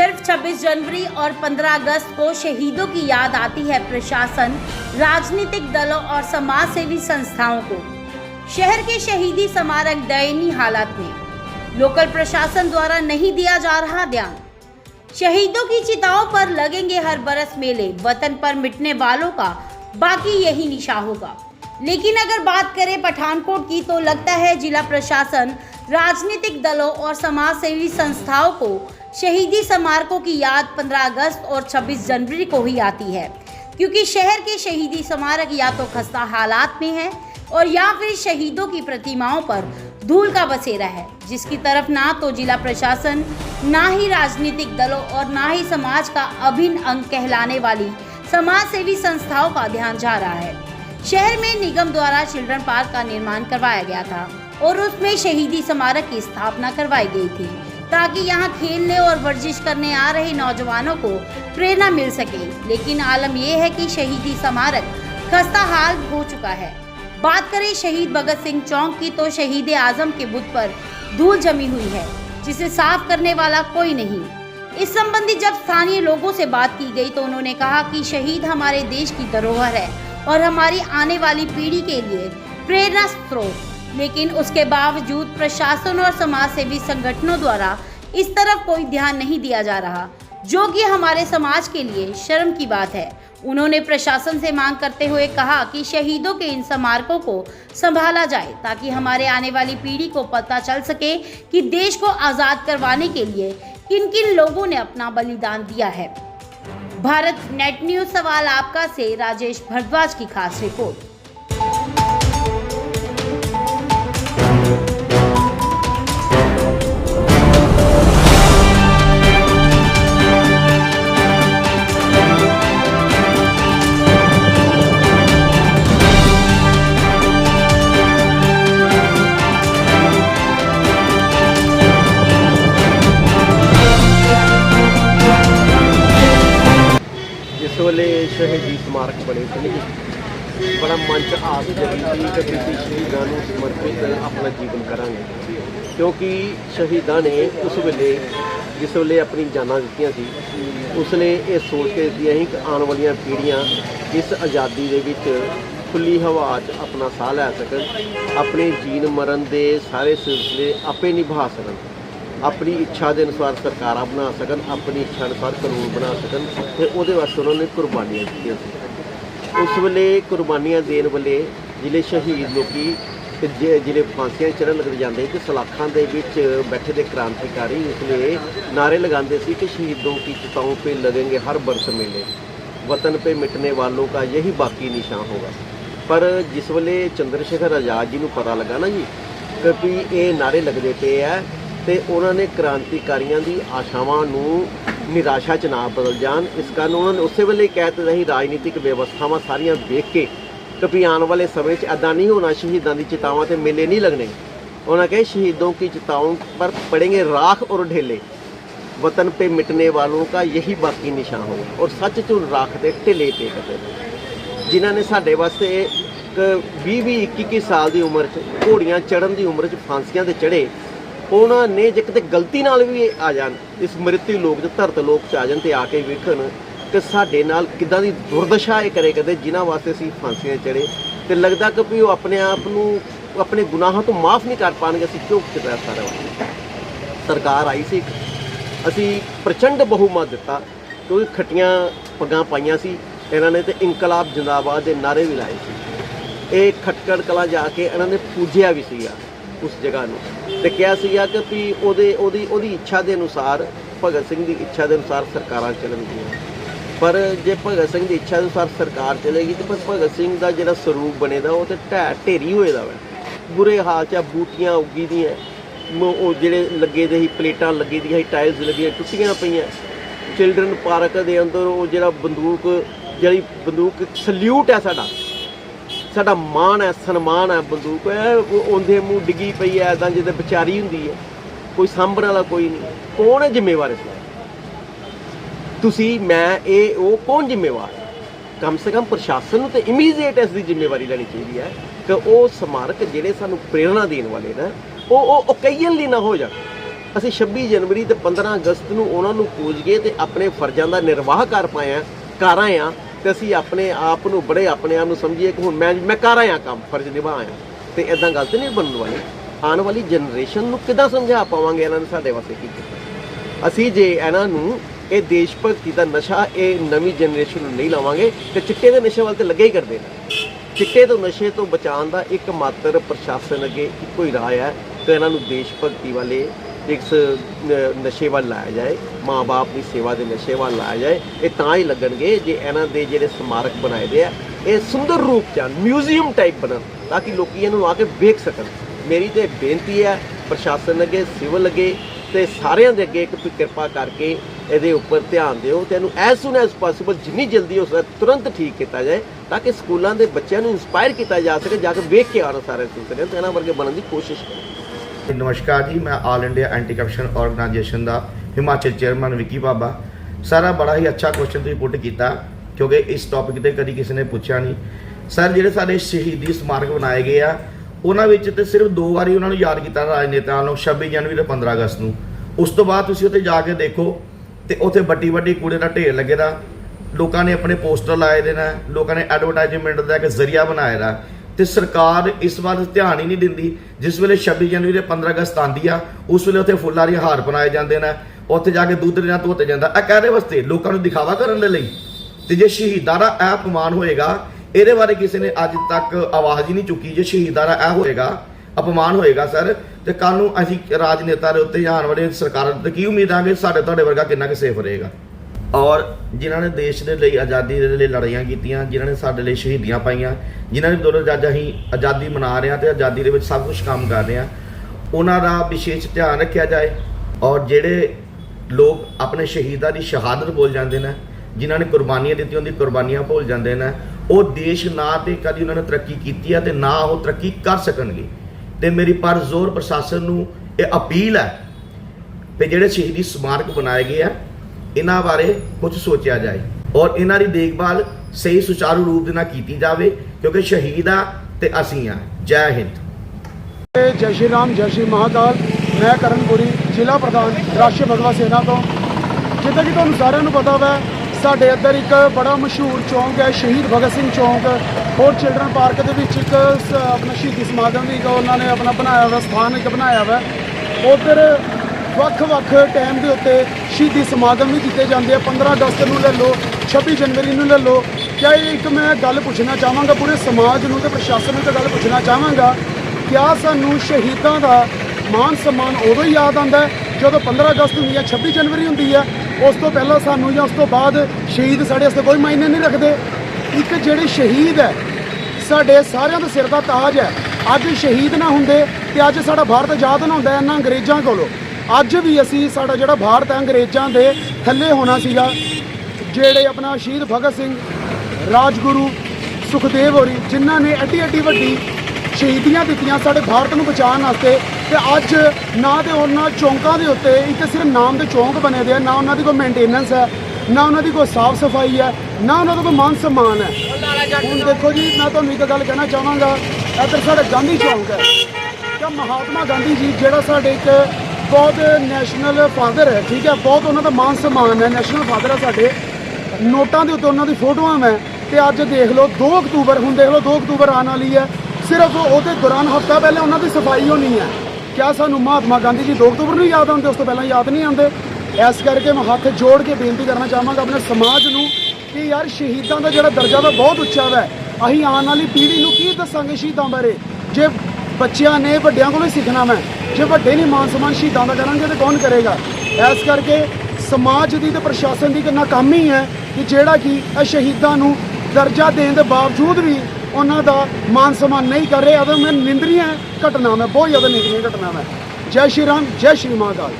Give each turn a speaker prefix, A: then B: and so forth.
A: और 15 अगस्त को शहीदों की याद आती है प्रशासन, राजनीतिक दलों और समाज सेवी संस्थाओं को। शहर के शहीदी स्मारक दयनीय हालत में। लोकल प्रशासन द्वारा नहीं दिया जा रहा ध्यान। शहीदों की चिताओं पर लगेंगे हर बरस मेले। वतन पर मिटने वालों का बाकी यही निशा होगा। लेकिन अगर बात करें पठानकोट की तो लगता है जिला प्रशासन, राजनीतिक दलों और समाज सेवी संस्थाओं को शहीदी स्मारकों की याद 15 अगस्त और 26 जनवरी को ही आती है। क्योंकि शहर के शहीदी स्मारक या तो खस्ता हालात में है और या फिर शहीदों की प्रतिमाओं पर धूल का बसेरा है, जिसकी तरफ़ ना तो जिला प्रशासन, ना ही राजनीतिक दलों और ना ही समाज का अभिन्न अंग कहलाने वाली समाज सेवी संस्थाओं का ध्यान जा रहा है। शहर में निगम द्वारा चिल्ड्रन पार्क का निर्माण करवाया गया था और उसमें शहीदी स्मारक की स्थापना करवाई गई थी। ताकि यहाँ खेलने और वर्जिश करने आ रहे नौजवानों को प्रेरणा मिल सके। लेकिन आलम यह है कि शहीदी स्मारक खस्ता हाल हो चुका है। बात करें शहीद भगत सिंह चौक की तो शहीद आज़म के बुत पर धूल जमी हुई है, जिसे साफ़ करने वाला कोई नहीं। इस संबंधी जब स्थानीय लोगों से बात की गई तो उन्होंने कहा कि शहीद हमारे देश की धरोहर है और हमारी आने वाली पीढ़ी के लिए प्रेरणा स्रोत। लेकिन उसके बावजूद प्रशासन और समाज सेवी संगठनों द्वारा इस तरफ़ कोई ध्यान नहीं दिया जा रहा, जो कि हमारे समाज के लिए शर्म की बात है। उन्होंने प्रशासन से मांग करते हुए कहा कि शहीदों के इन स्मारकों को संभाला जाए ताकि हमारे आने वाली पीढ़ी को पता चल सके कि देश को आज़ाद करवाने के लिए किन किन लोगों ने अपना बलिदान दिया है। भारत नेट न्यूज़ सवाल आपका से राजेश भारद्वाज की खास रिपोर्ट।
B: ਸ਼ਹੀਦੀ ਸਮਾਰਕ ਬਣੇ ਸੀ ਬੜਾ ਮੰਚ ਚ ਆਸ ਜਗੀ ਸੀ ਕਿ ਅਸੀਂ ਸ਼ਹੀਦਾਂ ਨੂੰ ਸਮਰਪਿਤ ਆਪਣਾ ਜੀਵਨ ਕਰਾਂਗੇ। ਕਿਉਂਕਿ ਸ਼ਹੀਦਾਂ ਨੇ ਉਸ ਵੇਲੇ, ਜਿਸ ਵੇਲੇ ਆਪਣੀ ਜਾਨਾਂ ਦਿੱਤੀਆਂ ਸੀ, ਉਸ ਇਹ ਸੋਚ ਕੇ ਦਿੱਤੀਆਂ ਸੀ ਕਿ ਆਉਣ ਵਾਲੀਆਂ ਪੀੜ੍ਹੀਆਂ ਇਸ ਆਜ਼ਾਦੀ ਦੇ ਵਿੱਚ ਖੁੱਲੀ ਹਵਾ 'ਚ ਆਪਣਾ ਸਾਹ ਲੈ ਸਕਣ, ਆਪਣੇ ਜੀਣ ਮਰਨ ਦੇ ਸਾਰੇ ਸਿਲਸਿਲੇ ਆਪੇ ਨਿਭਾ ਸਕਣ। ਆਪਣੀ ਇੱਛਾ ਦੇ ਅਨੁਸਾਰ ਸਰਕਾਰਾਂ ਬਣਾ ਸਕਣ, ਆਪਣੀ ਇੱਛਾ ਅਨੁਸਾਰ ਕਾਨੂੰਨ ਬਣਾ ਸਕਣ ਤੇ ਉਹਦੇ ਵਾਸਤੇ ਉਹਨਾਂ ਨੇ ਕੁਰਬਾਨੀਆਂ ਦਿੱਤੀਆਂ ਸੀ। ਉਸ ਵੇਲੇ ਕੁਰਬਾਨੀਆਂ ਦੇਣ ਵਾਲੇ ਜਿਹੜੇ ਸ਼ਹੀਦ ਲੋਕੀ ਜਿਹੜੇ ਫਾਂਸੀਆਂ ਚੜਨ ਲੱਗ ਜਾਂਦੇ ਕਿ ਸਲਾਖਾਂ ਦੇ ਵਿੱਚ ਬੈਠੇ ਦੇ ਕ੍ਰਾਂਤੀਕਾਰੀ ਉਸ ਵੇਲੇ ਨਾਰੇ ਲਗਾਉਂਦੇ ਸੀ ਕਿ ਸ਼ਹੀਦੋਂ ਕੀ ਚਿਤਾਓਂ 'ਤੇ ਲਗेंगे ਹਰ ਬਰਸ ਮੇਲੇ। ਵਤਨ 'ਤੇ ਮਿਟਨੇ ਵਾਲੋਂ ਦਾ ਯਹੀ ਬਾਕੀ ਨਿਸ਼ਾਨ ਹੋਗਾ। ਪਰ ਜਿਸ ਵੇਲੇ ਚੰਦਰ ਸ਼ੇਖਰ ਆਜ਼ਾਦ ਜੀ ਨੂੰ ਪਤਾ ਲੱਗਾ ਨਾ ਜੀ ਕਿ ਇਹ ਨਾਰੇ ਲੱਗਦੇ ਪਏ ਆ ਤੇ ਉਹਨਾਂ ਨੇ ਕ੍ਰਾਂਤੀਕਾਰੀਆਂ ਦੀ ਆਸ਼ਾਵਾਂ ਨੂੰ ਨਿਰਾਸ਼ਾ ਚ ਨਾ ਬਦਲ ਜਾਣ। ਇਸ ਕਾਰਨ ਉਹਨਾਂ ਨੇ ਉਸੇ ਵੇਲੇ ਕਹਿ ਦਿੱਤਾ ਸੀ, ਰਾਜਨੀਤਿਕ ਵਿਵਸਥਾਵਾਂ ਸਾਰੀਆਂ ਵੇਖ ਕੇ ਕਿ ਆਉਣ ਵਾਲੇ ਸਮੇਂ 'ਚ ਅਦਾ ਨਹੀਂ ਹੋਣਾ, ਸ਼ਹੀਦਾਂ ਦੀ ਚਿਤਾਵਾਂ ਤੇ ਮੇਲੇ ਨਹੀਂ ਲੱਗਣੇ। ਉਹਨਾਂ ਕਹੇ, ਸ਼ਹੀਦੋਂ ਕੀ ਚਿਤਾਓਂ ਪਰ ਪੜेंगे ਰਾਖ ਔਰ ਢੇਲੇ। ਵਤਨ 'ਤੇ मिटने ਵਾਲੋਂ का यही ਬਾਕੀ ਨਿਸ਼ਾਨ हो ਔਰ ਸੱਚ झूठ ਰਾਖ ਦੇ ਢੇਲੇ 'ਤੇ ਕਰਦੇ ਜਿਨ੍ਹਾਂ ਨੇ ਸਾਡੇ ਵਾਸਤੇ ਇੱਕ 20 20 21 ਸਾਲ ਦੀ ਉਮਰ 'ਚ ਘੋੜੀਆਂ ਚੜਨ ਦੀ ਉਮਰ 'ਚ ਫਾਂਸੀਆਂ ਤੇ ਚੜੇ ਉਹਨਾਂ ਨੇ ਜੇ ਕਿਤੇ ਗਲਤੀ ਨਾਲ ਵੀ ਆ ਜਾਣ, ਇਸ ਮ੍ਰਿਤੂ ਲੋਕ ਦੇ ਧਰਤ ਲੋਕ ਚ ਆ ਜਾਣ ਤੇ ਆ ਕੇ ਵੇਖਣ ਕਿ ਸਾਡੇ ਨਾਲ ਕਿੱਦਾਂ ਦੀ ਦੁਰਦਸ਼ਾ ਇਹ ਕਰੇ ਕਦੇ, ਜਿਨ੍ਹਾਂ ਵਾਸਤੇ ਅਸੀਂ ਫਾਂਸੀਆਂ ਚੜੇ। ਤੇ ਲੱਗਦਾ ਕਿ ਵੀ ਉਹ ਆਪਣੇ ਆਪ ਨੂੰ, ਆਪਣੇ ਗੁਨਾਹਾਂ ਤੋਂ ਮਾਫ ਨਹੀਂ ਕਰ ਪਾਣਗੇ, ਅਸੀਂ ਕਿਉਂ ਕਿਤਾ ਸਾਰਾ ਸਰਕਾਰ ਆਈ ਸੀ ਇੱਕ। ਅਸੀਂ ਪ੍ਰਚੰਡ ਬਹੁਮਤ ਦਿੱਤਾ ਕਿਉਂਕਿ ਖੱਟੀਆਂ ਪੱਗਾਂ ਪਾਈਆਂ ਸੀ। ਇਹਨਾਂ ਨੇ ਤੇ ਇਨਕਲਾਬ ਜਿੰਦਾਬਾਦ ਦੇ ਨਾਰੇ ਵੀ ਲਾਏ ਸੀ। ਇਹ ਖਟਕੜ ਕਲਾ ਜਾ ਕੇ ਇਹਨਾਂ ਨੇ ਪੂਜਿਆ ਵੀ ਸੀਗਾ। ਉਸ ਜਗ੍ਹਾ ਨੂੰ। ਤੇ ਕਿਹਾ ਸੀਗਾ ਕਿ ਵੀ ਉਹਦੇ ਉਹਦੀ ਉਹਦੀ ਇੱਛਾ ਦੇ ਅਨੁਸਾਰ ਭਗਤ ਸਿੰਘ ਦੀ ਇੱਛਾ ਦੇ ਅਨੁਸਾਰ ਸਰਕਾਰਾਂ ਚੱਲਣਗੀਆਂ। ਪਰ ਜੇ ਭਗਤ ਸਿੰਘ ਦੀ ਇੱਛਾ ਅਨੁਸਾਰ ਸਰਕਾਰ ਚਲੇਗੀ ਤੇ ਪਰ ਭਗਤ ਸਿੰਘ ਦਾ ਜਿਹੜਾ ਸਰੂਪ ਬਣੇਦਾ ਉਹ ਤੇ ਢਹਿ ਢੇਰੀ ਹੋਏਦਾ ਵਾ। ਬੁਰੇ ਹਾਲ ਚ ਆ, ਬੂਟੀਆਂ ਉੱਗੀ ਦੀਆਂ ਉਹ ਜਿਹੜੇ ਲੱਗੇ ਦੇ ਸੀ ਪਲੇਟਾਂ ਲੱਗੀ ਦੀਆਂ ਸੀ ਟਾਇਲਸ ਲੱਗੀਆਂ ਟੁੱਟੀਆਂ ਪਈਆਂ। ਚਿਲਡਰਨ ਪਾਰਕ ਦੇ ਅੰਦਰ ਉਹ ਜਿਹੜਾ ਬੰਦੂਕ ਜਿਹੜੀ ਬੰਦੂਕ ਸਲੂਟ ਹੈ ਸਾਡਾ ਸਾਡਾ ਮਾਣ ਹੈ, ਸਨਮਾਨ ਹੈ ਬੰਦੂਕ। ਹੈ ਉਹ ਉਹਦੇ ਮੂੰਹ ਡਿੱਗੀ ਪਈ ਹੈ ਐਦਾਂ ਜਿੱਦਾਂ ਵਿਚਾਰੀ ਹੁੰਦੀ ਹੈ। ਕੋਈ ਸਾਂਭਣ ਵਾਲਾ ਕੋਈ ਨਹੀਂ ਕੌਣ ਹੈ ਜ਼ਿੰਮੇਵਾਰ ਇਸ ਦਾ ਤੁਸੀਂ, ਮੈਂ, ਇਹ, ਉਹ ਕੌਣ ਜ਼ਿੰਮੇਵਾਰ ਕਮ ਸੇ ਕਮ ਪ੍ਰਸ਼ਾਸਨ ਨੂੰ ਤੇ ਇਮੀਡੀਏਟ ਇਸ ਦੀ ਜ਼ਿੰਮੇਵਾਰੀ ਲੈਣੀ ਚਾਹੀਦੀ ਹੈ ਕਿ ਉਹ ਸਮਾਰਕ ਜਿਹੜੇ ਸਾਨੂੰ ਪ੍ਰੇਰਣਾ ਦੇਣ ਵਾਲੇ ਨੇ, ਉਹ ਉਹ ਓਕੇਜਨਲੀ ਨਾ ਹੋ ਜਾਣ। ਅਸੀਂ 26 ਜਨਵਰੀ ਤੇ 15 ਅਗਸਤ ਨੂੰ ਉਹਨਾਂ ਨੂੰ ਪੂਜ ਗਏ ਤੇ ਆਪਣੇ ਫਰਜ਼ਾਂ ਦਾ ਨਿਰਵਾਹ ਕਰ ਪਾਏ ਪਾਇਆ ਕਰ ਆਏ ਹਾਂ। ਤੇ ਅਸੀਂ ਆਪਣੇ ਆਪ ਨੂੰ ਬੜੇ ਆਪਣੇ ਆਪ ਨੂੰ ਸਮਝੀਏ ਕਿ ਹੁਣ ਮੈਂ ਮੈਂ ਕਰ ਆਇਆ ਕੰਮ, ਫਰਜ਼ ਨਿਭਾ ਆਇਆ। ਤੇ ਇਦਾਂ ਗੱਲ ਤੇ ਨਹੀਂ ਬਣਨ ਵਾਲੀ। ਆਉਣ ਵਾਲੀ ਜਨਰੇਸ਼ਨ ਨੂੰ ਕਿੱਦਾਂ ਸਮਝਾ ਪਾਵਾਂਗੇ ਇਹਨਾਂ ਨੇ ਸਾਡੇ ਵਾਸਤੇ ਕੀ ਕੀਤਾ? ਅਸੀਂ ਜੇ ਇਹਨਾਂ ਨੂੰ ਇਹ ਦੇਸ਼ ਭਗਤੀ ਦਾ ਨਸ਼ਾ, ਇਹ ਨਵੀਂ ਜਨਰੇਸ਼ਨ ਨੂੰ ਨਹੀਂ ਲਾਵਾਂਗੇ, ਤੇ ਚਿੱਟੇ ਦੇ ਨਸ਼ੇ ਵੱਲ ਤੇ ਲੱਗੇ ਹੀ ਕਰਦੇ ਨੇ। ਚਿੱਟੇ ਤੋਂ ਨਸ਼ੇ ਤੋਂ ਬਚਾਉਣ ਦਾ ਇੱਕ ਮਾਤਰ ਪ੍ਰਸ਼ਾਸਨ ਅੱਗੇ ਇੱਕੋ ਹੀ ਰਾਹ ਹੈ ਕਿ ਇਹਨਾਂ ਨੂੰ ਦੇਸ਼ ਭਗਤੀ ਵਾਲੇ ਇਸ ਨਸ਼ੇ ਵੱਲ ਲਾਇਆ ਜਾਏ ਮਾਂ-ਬਾਪ ਦੀ ਸੇਵਾ ਦੇ ਨਸ਼ੇ ਵੱਲ ਲਾਇਆ ਜਾਏ, ਇਹ ਤਾਂ ਹੀ ਲੱਗਣਗੇ ਜੇ ਇਹਨਾਂ ਦੇ ਜਿਹੜੇ ਸਮਾਰਕ ਬਣਾਏ ਦੇ ਆ, ਇਹ ਸੁੰਦਰ ਰੂਪ ਚ ਮਿਊਜ਼ੀਅਮ ਟਾਈਪ ਬਣਨ, ਤਾਂ ਕਿ ਲੋਕੀ ਇਹਨੂੰ ਆ ਕੇ ਵੇਖ ਸਕਣ। ਮੇਰੀ ਤੇ ਬੇਨਤੀ ਹੈ ਪ੍ਰਸ਼ਾਸਨ ਅੱਗੇ, ਸਿਵਲ ਅੱਗੇ ਤੇ ਸਾਰਿਆਂ ਦੇ ਅੱਗੇ ਇੱਕ ਵੀ ਕਿਰਪਾ ਕਰਕੇ ਇਹਦੇ ਉੱਪਰ ਧਿਆਨ ਦਿਓ ਤੇ ਇਹਨੂੰ ਐਸ ਸੂਨ ਐਸ ਪੋਸੀਬਲ ਜਿੰਨੀ ਜਲਦੀ ਹੋ ਸਕਦਾ ਤੁਰੰਤ ਠੀਕ ਕੀਤਾ ਜਾਏ, ਤਾਂ ਕਿ ਸਕੂਲਾਂ ਦੇ ਬੱਚਿਆਂ ਨੂੰ ਇਨਸਪਾਇਰ ਕੀਤਾ ਜਾ ਸਕੇ, ਜਾ ਕੇ ਵੇਖ ਕੇ ਆਉਣ ਸਾਰੇ ਸਿਲਸਿਲੇ ਤੇ ਇਹਨਾਂ ਵਰਗੇ ਬਣਨ ਦੀ ਕੋਸ਼ਿਸ਼ ਕਰੋ।
C: ਨਮਸਕਾਰ ਜੀ, ਮੈਂ all India anti corruption organisation ਦਾ ਹਿਮਾਚਲ ਚੇਅਰਮੈਨ ਵਿੱਕੀ ਬਾਬਾ ਸਾਰਾ ਬੜਾ ਹੀ ਅੱਛਾ ਕੁਐਸਚਨ ਤੁਸੀਂ ਪੁੱਟ ਕੀਤਾ, ਕਿਉਂਕਿ ਇਸ ਟੌਪਿਕ ਤੇ ਕਦੀ ਕਿਸੇ ਨੇ ਪੁੱਛਿਆ ਨਹੀਂ। ਸਰ ਜਿਹੜੇ ਸਾਡੇ ਸ਼ਹੀਦੀ ਸਮਾਰਕ ਬਣਾਏ ਗਏ ਆ, ਉਹਨਾਂ ਵਿੱਚ ਤੇ ਸਿਰਫ ਦੋ ਵਾਰੀ ਉਹਨਾਂ ਨੂੰ ਯਾਦ ਕੀਤਾ ਰਾਜਨੇਤਾਵਾਂ ਨੂੰ 26 ਜਨਵਰੀ ਤੇ 15 ਅਗਸਤ ਨੂੰ। ਉਸ ਤੋਂ ਬਾਅਦ ਤੁਸੀਂ ਉੱਥੇ ਜਾ ਕੇ ਦੇਖੋ, ਤੇ ਉੱਥੇ ਵੱਡੀ ਵੱਡੀ ਕੂੜੇ ਦਾ ਢੇਰ ਲੱਗੇ ਦਾ। ਲੋਕਾਂ ਨੇ ਆਪਣੇ ਪੋਸਟਰ ਲਾਏ ਦੇ ਨੇ, ਲੋਕਾਂ ਨੇ ਐਡਵਰਟਾਈਜ਼ਮੈਂਟ ਦਾ ਇੱਕ ਜ਼ਰੀਆ ਬਣਾਇਆ ਦਾ। ਤੇ ਸਰਕਾਰ ਇਸ ਵੱਲ ਧਿਆਨ ਹੀ ਨਹੀਂ ਦਿੰਦੀ, ਜਿਸ ਵੇਲੇ 26 ਜਨਵਰੀ ਤੇ 15 ਅਗਸਤ ਆਂਦੀ ਆ, ਉਸ ਵੇਲੇ ਉੱਥੇ ਫੁੱਲਾਂ ਦੇ ਹਾਰ ਬਣਾਏ ਜਾਂਦੇ ਨੇ, ਉੱਥੇ ਜਾ ਕੇ ਦੁੱਧ ਨਾਲ ਧੋਤੇ ਜਾਂਦਾ। ਇਹ ਕਾਹਦੇ ਵਾਸਤੇ? ਲੋਕਾਂ ਨੂੰ ਦਿਖਾਵਾ ਕਰਨ ਦੇ ਲਈ। ਤੇ ਜੇ ਸ਼ਹੀਦਾਂ ਦਾ ਇਹ ਅਪਮਾਨ ਹੋਏਗਾ, ਇਹਦੇ ਬਾਰੇ ਕਿਸੇ ਨੇ ਅੱਜ ਤੱਕ ਆਵਾਜ਼ ਹੀ ਨਹੀਂ ਚੁੱਕੀ। ਜੇ ਸ਼ਹੀਦਾਂ ਦਾ ਇਹ ਹੋਏਗਾ, ਅਪਮਾਨ ਹੋਏਗਾ, ਸਰ, ਤੇ ਕੱਲ ਨੂੰ ਅਸੀਂ ਰਾਜਨੇਤਾ ਦੇ ਉੱਤੇ ਜਾਂ ਆਉਣ ਵਾਲੇ ਸਰਕਾਰਾਂ ਤੇ ਕੀ ਉਮੀਦ ਆਂਗੇ ਸਾਡੇ ਤੁਹਾਡੇ ਵਰਗਾ ਕਿੰਨਾ ਕੁ ਸੇਫ ਰਹੇਗਾ? ਔਰ ਜਿਨ੍ਹਾਂ ਨੇ ਦੇਸ਼ ਦੇ ਲਈ ਆਜ਼ਾਦੀ ਦੇ ਲਈ ਲੜਾਈਆਂ ਕੀਤੀਆਂ, ਜਿਨ੍ਹਾਂ ਨੇ ਸਾਡੇ ਲਈ ਸ਼ਹੀਦੀਆਂ ਪਾਈਆਂ, ਜਿਨ੍ਹਾਂ ਨੇ ਬਦੌਲਤ ਅੱਜ ਅਸੀਂ ਆਜ਼ਾਦੀ ਮਨਾ ਰਹੇ ਹਾਂ ਤੇ ਆਜ਼ਾਦੀ ਦੇ ਵਿੱਚ ਸਭ ਕੁਝ ਕੰਮ ਕਰ ਰਹੇ ਹਾਂ ਉਹਨਾਂ ਦਾ ਵਿਸ਼ੇਸ਼ ਧਿਆਨ ਰੱਖਿਆ ਜਾਏ ਔਰ ਜਿਹੜੇ ਲੋਕ ਆਪਣੇ ਸ਼ਹੀਦਾਂ ਦੀ ਸ਼ਹਾਦਤ ਭੁੱਲ ਜਾਂਦੇ ਨੇ, ਜਿਨ੍ਹਾਂ ਨੇ ਕੁਰਬਾਨੀਆਂ ਦਿੱਤੀਆਂ, ਉਹਦੀ ਕੁਰਬਾਨੀਆਂ ਭੁੱਲ ਜਾਂਦੇ ਨੇ, ਉਹ ਦੇਸ਼ ਨਾ ਤੇ ਕਦੀ ਉਹਨਾਂ ਨੇ ਤਰੱਕੀ ਕੀਤੀ ਹੈ ਤੇ ਨਾ ਉਹ ਤਰੱਕੀ ਕਰ ਸਕਣਗੇ। ਤੇ ਮੇਰੀ ਪਰ ਜ਼ੋਰ ਪ੍ਰਸ਼ਾਸਨ ਨੂੰ ਇਹ ਅਪੀਲ ਹੈ ਤੇ ਜਿਹੜੇ ਸ਼ਹੀਦੀ ਸਮਾਰਕ ਬਣਾਏ ਗਏ ਆ ਇਹਨਾਂ ਬਾਰੇ ਕੁਝ ਸੋਚਿਆ ਜਾਏ ਔਰ ਇਹਨਾਂ ਦੀ ਦੇਖਭਾਲ ਸਹੀ ਸੁਚਾਰੂ ਰੂਪ ਦੇ ਨਾਲ ਕੀਤੀ ਜਾਵੇ, ਕਿਉਂਕਿ ਸ਼ਹੀਦ ਆ ਤੇ ਅਸੀਂ ਆ। ਜੈ ਹਿੰਦ।
D: ਜੈ ਸ਼੍ਰੀ ਰਾਮ, ਜੈ ਸ਼੍ਰੀ ਮਹਾਕਾਲ। ਮੈਂ ਕਰਨਪੁਰੀ ਜ਼ਿਲ੍ਹਾ ਪ੍ਰਧਾਨ ਰਾਸ਼ਟਰੀ ਭਗਵਾ ਸੇਨਾ ਤੋਂ। ਜਿੱਦਾਂ ਕਿ ਤੁਹਾਨੂੰ ਸਾਰਿਆਂ ਨੂੰ ਪਤਾ ਵਾ, ਸਾਡੇ ਇੱਧਰ ਇੱਕ ਬੜਾ ਮਸ਼ਹੂਰ ਚੌਂਕ ਹੈ, ਸ਼ਹੀਦ ਭਗਤ ਸਿੰਘ ਚੌਂਕ। ਹੋਰ ਚਿਲਡਰਨ ਪਾਰਕ ਦੇ ਵਿੱਚ ਇੱਕ ਆਪਣਾ ਸ਼ਹੀਦੀ ਸਮਾਗਮ ਵੀ ਉਹਨਾਂ ਨੇ ਆਪਣਾ ਬਣਾਇਆ ਵਾ, ਸਥਾਨ ਇੱਕ ਬਣਾਇਆ ਵਾ। ਉਧਰ ਵੱਖ-ਵੱਖ ਟਾਈਮ ਦੇ ਉੱਤੇ ਸ਼ਹੀਦੀ ਸਮਾਗਮ ਵੀ ਕੀਤੇ ਜਾਂਦੇ ਆ। 15 ਅਗਸਤ ਨੂੰ ਲੈ ਲਓ 26 ਜਨਵਰੀ ਨੂੰ ਲੈ ਲਓ। ਕਿਆ ਇਹ ਇੱਕ ਮੈਂ ਗੱਲ ਪੁੱਛਣਾ ਚਾਹਾਂਗਾ, ਪੂਰੇ ਸਮਾਜ ਨੂੰ ਤੇ ਪ੍ਰਸ਼ਾਸਨ ਨੂੰ ਤੇ ਗੱਲ ਪੁੱਛਣਾ ਚਾਹਾਂਗਾ, ਕਿਆ ਸਾਨੂੰ ਸ਼ਹੀਦਾਂ ਦਾ ਮਾਨ ਸਨਮਾਨ ਉਦੋਂ ਹੀ ਯਾਦ ਆਉਂਦਾ ਜਦੋਂ 15 ਅਗਸਤ ਹੁੰਦੀ ਹੈ 26 ਜਨਵਰੀ ਹੁੰਦੀ ਹੈ। ਉਸ ਤੋਂ ਪਹਿਲਾਂ ਸਾਨੂੰ ਜਾਂ ਉਸ ਤੋਂ ਬਾਅਦ ਸ਼ਹੀਦ ਸਾਡੇ ਵਾਸਤੇ ਕੋਈ ਮਾਇਨੇ ਨਹੀਂ ਰੱਖਦੇ। ਇੱਕ ਜਿਹੜੇ ਸ਼ਹੀਦ ਹੈ, ਸਾਡੇ ਸਾਰਿਆਂ ਦੇ ਸਿਰ ਦਾ ਤਾਜ ਹੈ। ਅੱਜ ਸ਼ਹੀਦ ਨਾ ਹੁੰਦੇ ਤੇ ਅੱਜ ਸਾਡਾ ਭਾਰਤ ਆਜ਼ਾਦ ਨਾ ਹੁੰਦਾ, ਇਹਨਾਂ ਅੰਗਰੇਜ਼ਾਂ ਕੋਲੋਂ। ਅੱਜ ਵੀ ਅਸੀਂ ਸਾਡਾ ਜਿਹੜਾ ਭਾਰਤ ਹੈ ਅੰਗਰੇਜ਼ਾਂ ਦੇ ਥੱਲੇ ਹੋਣਾ ਸੀਗਾ, ਜਿਹੜੇ ਆਪਣਾ ਸ਼ਹੀਦ ਭਗਤ ਸਿੰਘ, ਰਾਜਗੁਰੂ ਸੁਖਦੇਵ ਹੋਰੀ, ਜਿਨ੍ਹਾਂ ਨੇ ਐਡੀ ਐਡੀ ਵੱਡੀ ਸ਼ਹੀਦੀਆਂ ਦਿੱਤੀਆਂ ਸਾਡੇ ਭਾਰਤ ਨੂੰ ਬਚਾਉਣ ਵਾਸਤੇ, ਤੇ ਅੱਜ ਨਾ ਤੇ ਉਹਨਾਂ ਚੌਂਕਾਂ ਦੇ ਉੱਤੇ ਇੱਕ ਸਿਰਫ ਨਾਮ ਦੇ ਚੌਂਕ ਬਣੇ ਦੇ ਆ, ਨਾ ਉਹਨਾਂ ਦੀ ਕੋਈ ਮੇਨਟੇਨੈਂਸ ਹੈ, ਨਾ ਉਹਨਾਂ ਦੀ ਕੋਈ ਸਾਫ਼ ਸਫ਼ਾਈ ਹੈ, ਨਾ ਉਹਨਾਂ ਦਾ ਕੋਈ ਮਾਨ ਸਨਮਾਨ ਹੈ। ਹੁਣ ਦੇਖੋ ਜੀ, ਮੈਂ ਤੁਹਾਨੂੰ ਇੱਕ ਗੱਲ ਕਹਿਣਾ ਚਾਹਾਂਗਾ ਇੱਧਰ ਸਾਡਾ ਗਾਂਧੀ ਚੌਂਕ ਹੈ। ਤਾਂ ਮਹਾਤਮਾ ਗਾਂਧੀ ਜੀ, ਜਿਹੜਾ ਸਾਡੇ ਇੱਕ ਬਹੁਤ ਨੈਸ਼ਨਲ ਫਾਦਰ ਹੈ, ਠੀਕ ਹੈ? ਬਹੁਤ ਉਹਨਾਂ ਦਾ ਮਾਨ ਸਨਮਾਨ ਹੈ ਨੈਸ਼ਨਲ ਫਾਦਰ ਹੈ ਸਾਡੇ। ਨੋਟਾਂ ਦੇ ਉੱਤੇ ਉਹਨਾਂ ਦੀ ਫੋਟੋਆਂ ਮੈਂ ਤੇ ਅੱਜ ਦੇਖ ਲਓ 2 ਅਕਤੂਬਰ, ਹੁਣ ਦੇਖ ਲਓ 2 ਅਕਤੂਬਰ ਆਉਣ ਵਾਲੀ ਹੈ। ਸਿਰਫ ਉਹਦੇ ਦੌਰਾਨ ਹਫਤਾ ਪਹਿਲਾਂ ਉਹਨਾਂ ਦੀ ਸਫ਼ਾਈ ਹੋਣੀ ਹੈ। ਕਿਆ ਸਾਨੂੰ ਮਹਾਤਮਾ ਗਾਂਧੀ ਜੀ 2 ਅਕਤੂਬਰ ਨੂੰ ਯਾਦ ਆਉਂਦੇ, ਉਸ ਤੋਂ ਪਹਿਲਾਂ ਯਾਦ ਨਹੀਂ ਆਉਂਦੇ। ਇਸ ਕਰਕੇ ਮੈਂ ਹੱਥ ਜੋੜ ਕੇ ਬੇਨਤੀ ਕਰਨਾ ਚਾਹਾਂਗਾ ਆਪਣੇ ਸਮਾਜ ਨੂੰ ਕਿ ਯਾਰ ਸ਼ਹੀਦਾਂ ਦਾ ਜਿਹੜਾ ਦਰਜਾ ਵਾ, ਬਹੁਤ ਉੱਚਾ ਵਾ। ਅਸੀਂ ਆਉਣ ਵਾਲੀ ਪੀੜ੍ਹੀ ਨੂੰ ਕੀ ਦੱਸਾਂਗੇ ਸ਼ਹੀਦਾਂ ਬਾਰੇ? ਜੇ ਬੱਚਿਆਂ ਨੇ ਵੱਡਿਆਂ ਕੋਲੋਂ ਹੀ ਸਿੱਖਣਾ ਮੈਂ ਜੇ ਵੱਡੇ ਨਹੀਂ, ਮਾਨ ਸਨਮਾਨ ਸ਼ਹੀਦਾਂ ਦਾ ਕਰਾਂਗੇ ਤੇ ਕੌਣ ਕਰੇਗਾ? ਇਸ ਕਰਕੇ ਸਮਾਜ ਦੀ ਤੇ ਪ੍ਰਸ਼ਾਸਨ ਦੀ ਕਿੰਨਾ ਕੰਮ ਹੀ ਹੈ ਕਿ ਜਿਹੜਾ ਕਿ ਇਹ ਸ਼ਹੀਦਾਂ ਨੂੰ ਦਰਜਾ ਦੇਣ ਦੇ ਬਾਵਜੂਦ ਵੀ ਉਹਨਾਂ ਦਾ ਮਾਨ ਸਨਮਾਨ ਨਹੀਂ ਕਰ ਰਹੇ ਅਦਰ ਮੈਂ ਨਿੰਦਰੀਆਂ ਘਟਨਾ ਮੈਂ ਬਹੁਤ ਜ਼ਿਆਦਾ ਨਿੰਦਰੀਆਂ ਘਟਨਾ ਮੈਂ ਜੈ ਸ਼੍ਰੀ ਰਾਮ, ਜੈ ਸ਼੍ਰੀ ਮਹਾਕਾਲ